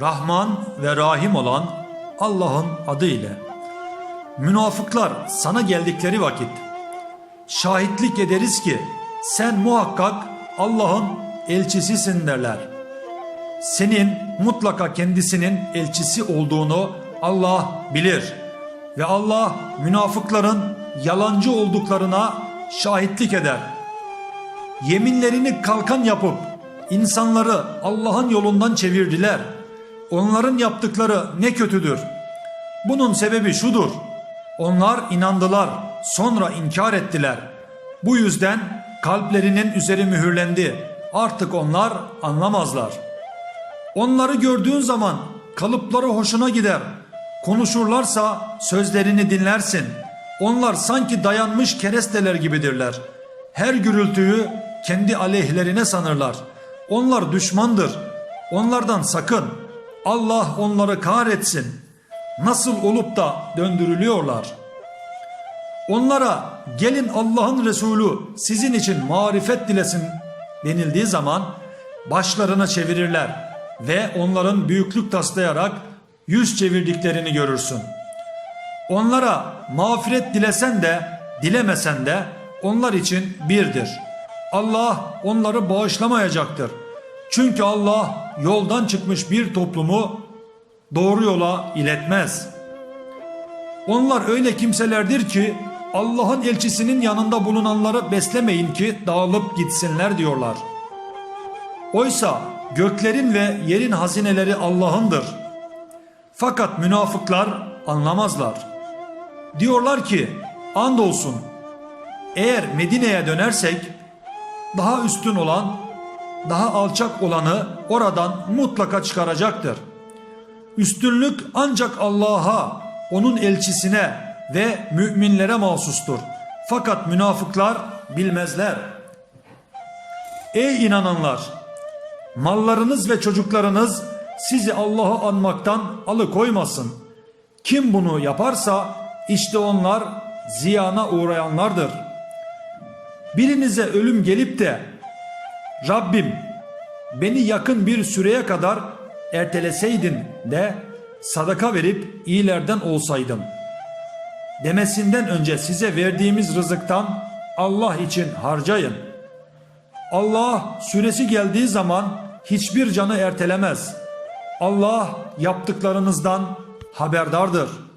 Rahman ve Rahim olan Allah'ın adı ile. Münafıklar sana geldikleri vakit şahitlik ederiz ki sen muhakkak Allah'ın elçisisin derler. Senin mutlaka kendisinin elçisi olduğunu Allah bilir ve Allah münafıkların yalancı olduklarına şahitlik eder. Yeminlerini kalkan yapıp insanları Allah'ın yolundan çevirdiler. Onların yaptıkları ne kötüdür. Bunun sebebi şudur. Onlar inandılar, sonra inkar ettiler. Bu yüzden kalplerinin üzeri mühürlendi. Artık onlar anlamazlar. Onları gördüğün zaman kalıpları hoşuna gider. Konuşurlarsa sözlerini dinlersin. Onlar sanki dayanmış keresteler gibidirler. Her gürültüyü kendi aleyhlerine sanırlar. Onlar düşmandır. Onlardan sakın. Allah onları kahretsin. Nasıl olup da döndürülüyorlar? Onlara gelin Allah'ın Resulü sizin için marifet dilesin denildiği zaman başlarını çevirirler ve onların büyüklük taslayarak yüz çevirdiklerini görürsün. Onlara mağfiret dilesen de dilemesen de onlar için birdir. Allah onları bağışlamayacaktır. Çünkü Allah yoldan çıkmış bir toplumu doğru yola iletmez. Onlar öyle kimselerdir ki Allah'ın elçisinin yanında bulunanları beslemeyin ki dağılıp gitsinler diyorlar. Oysa göklerin ve yerin hazineleri Allah'ındır. Fakat münafıklar anlamazlar. Diyorlar ki andolsun eğer Medine'ye dönersek daha üstün olan, daha alçak olanı oradan mutlaka çıkaracaktır. Üstünlük ancak Allah'a, onun elçisine ve müminlere mahsustur. Fakat münafıklar bilmezler. Ey inananlar! Mallarınız ve çocuklarınız sizi Allah'ı anmaktan alıkoymasın. Kim bunu yaparsa işte onlar ziyana uğrayanlardır. Birinize ölüm gelip de Rabbim beni yakın bir süreye kadar erteleseydin de sadaka verip iyilerden olsaydım. Demesinden önce size verdiğimiz rızıktan Allah için harcayın. Allah süresi geldiği zaman hiçbir canı ertelemez. Allah yaptıklarınızdan haberdardır.''